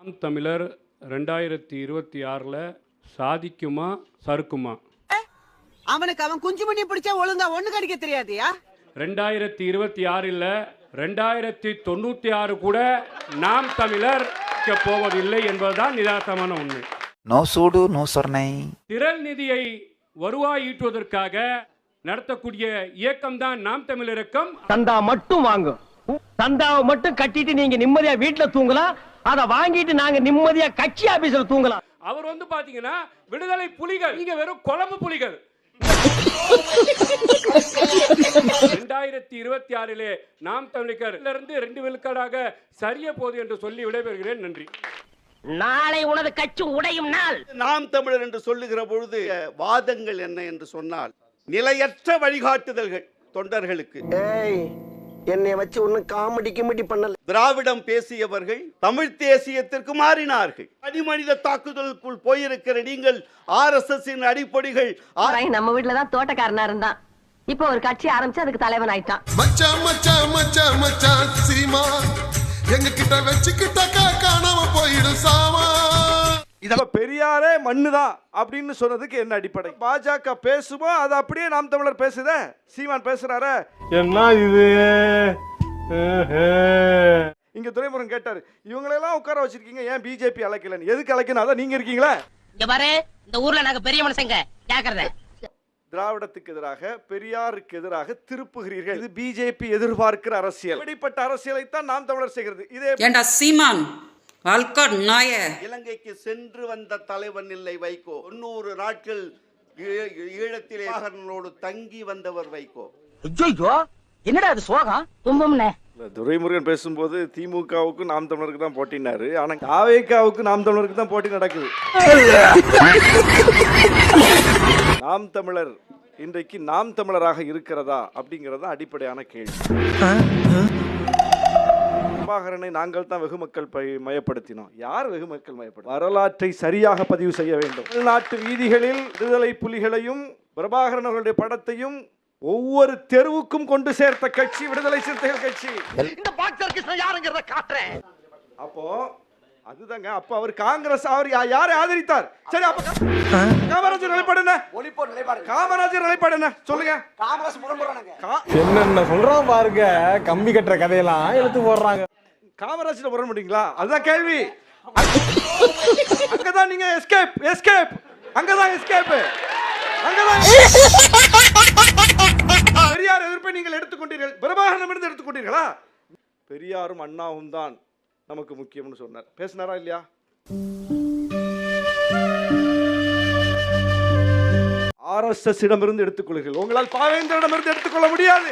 நாம் தமிழர் ரெண்டாயிரத்தி இருபத்தி ஆறில் சாதிக்குமா சறுக்குமா? அவனுக்கு அவன் குஞ்சு மணி பிடிச்சா ஒழுங்கா ஒண்ணு கடிக்க தெரியாதியா? ரெண்டாயிரத்தி இருபத்தி ஆறில் ரெண்டாயிரத்தி தொண்ணூற்றி ஆறு கூட நாம் தமிழர் இருக்க போவதில்லை என்பதுதான் நிதாசமான உண்மை. நோ சூடு நோ சொர்ணை. திரள் நிதியை வருவாய் ஈட்டுவதற்காக நடத்தக்கூடிய இயக்கம்தான் நாம் தமிழர் இயக்கம். சந்தா மட்டும் வாங்கும். சந்தாவை மட்டும் கட்டிட்டு நீங்க நிம்மதியா வீட்டுல தூங்கலாம் அத வாங்கிட்டு நாங்க நிம்மதியா கட்சி ஆபீஸ்ல தூங்கலாம். அவர் வந்து பாத்தீங்கன்னா விடுதலை புலிகள் நீங்க வெறும் குழம்பு புலிகள். ரெண்டாயிரத்தி இருபத்தி ஆறிலே நாம் தமிழர் இருந்து ரெண்டு விழுக்காடாக சரிய போது என்று சொல்லி விடைபெறுகிறேன். நன்றி. நாளை உனது கட்சி உடையும் நாள். நாம் தமிழர் என்று சொல்லுகிற பொழுது வாதங்கள் என்ன என்று சொன்னால் நிலையற்ற வழிகாட்டுதல்கள் தொண்டர்களுக்கு. ஏய் என்னைய வச்சு ஒன்னும் காமெடி கிமெடி பண்ணல. திராவிடம் பேசியவர்கள் தமிழ் தேசியத்திற்கு மாறினார்கள். அடிமனித தாக்குதலுக்குள் போயிருக்கிற நீங்கள் ஆர் எஸ் எஸ் அடிப்படைகள் நம்ம வீட்டுல தான் தோட்டக்காரனா இருந்தான். இப்போ ஒரு கட்சி ஆரம்பிச்சு அதுக்கு தலைவன் ஆயிட்டான். மச்சான் மச்சான் மச்சான் மச்சான் சீமா எங்க கிட்ட வச்சுக்கிட்டாக்கா காணாம போயிடும் சாமா. இப்ப பெரியாரே மண்ணு தான் அப்படின்னு சொன்னதுக்கு என்ன அடிப்படை? பாஜக பேசுமோ? அது அப்படியே நாம் தமிழர் பேசுதே. சீமான் பேசுறாரே. என்ன இது? இங்க துரைமுருகன் கேட்டாரு இவங்களெல்லாம் உட்கார வச்சிருக்கீங்க ஏன் பிஜேபி அழைக்கலன்னு? எதுக்கு அழைக்கணும்? அதான் நீங்க இருக்கீங்களா? இங்க பாரு இந்த ஊர்ல நாங்க பெரிய மனுஷங்க ஜாக்கிரதை திராவிடத்துக்கு எதிராக பெரியாருக்கு எதிராக திருப்புகிறீர்கள். இது பிஜேபி எதிர்பார்க்கிற அரசியல். இப்படிப்பட்ட அரசியலை தான் நாம் தமிழர் செய்கிறது. இதே ஏண்டா சீமான் இலங்கைக்கு சென்று வந்த தலைவன் இல்லை வைகோ. தொண்ணூறு நாட்கள் ஈழத்திலே மகனோடு தங்கி வந்தவர் வைகோ. ஐயோ என்னடா அது சோகம்? தும்பும்னே இல்ல, துரைமுருகன் பேசும்போது திமுகவுக்கும் நாம் தமிழருக்கு தான் போட்டினாரு ஆனா தாவேக்காவுக்கு நாம் தமிழருக்கு தான் போட்டி நடக்குது. நாம் தமிழர் இன்றைக்கு நாம் தமிழராக இருக்கிறதா அப்படிங்கறது தான் அடிப்படையான கேள்வி. பிரபாகரனை நாங்கள் தான் வெகுமக்கள் பை- மயப்படுத்தினோம். யார் வெகுமக்கள் மயப்படுத்த? வரலாற்றை சரியாக பதிவு செய்ய வேண்டும். தமிழ்நாட்டு வீதிகளில் விடுதலை புலிகளையும் பிரபாகரன் அவர்களுடைய படத்தையும் ஒவ்வொரு தெருவுக்கும் கொண்டு சேர்த்த கட்சி விடுதலை சிறுத்தைகள் கட்சி. இந்த பாக்ஸர் கிருஷ்ணன் யாருங்கிறத காட்டுறேன். அப்போ அதுதாங்க அப்ப அவர் காங்கிரஸ் அவர் யா- யாரை ஆதரித்தார்? சரி அப்ப காமராஜர் நிலைப்பாடு என்ன? ஒளிப்போர் நிலைப்பாடு. காமராஜர் நிலைப்பாடு என்ன? சொல்லுங்க. காங்கிரஸ் முரண்படுறாங்க என்னென்ன சொல்றான் பாருங்க. கம்பி கட்டுற கதையெல்லாம் இழுத்து போடுறாங்க. காமராஜர் வர முடியுங்களா அதுதான் கேள்வி. அங்கதான் நீங்க எஸ்கேப் எஸ்கேப் அங்கதான் எஸ்கேப் அங்கதான் பெரியார் எதிர்ப்பை நீங்கள் எடுத்துக்கொண்டீர்கள். பிரபாகரனிடம் இருந்து எடுத்துக்கொண்டீர்களா? பெரியாரும் அண்ணாவும் தான் நமக்கு முக்கியம்னு சொன்னார். பேசினாரா இல்லையா? ஆர்எஸ்எஸ் இடமிருந்து எடுத்துக்கொள்கிறீர்கள் உங்களால் பாவேந்திரிடமிருந்து எடுத்துக்கொள்ள முடியாது.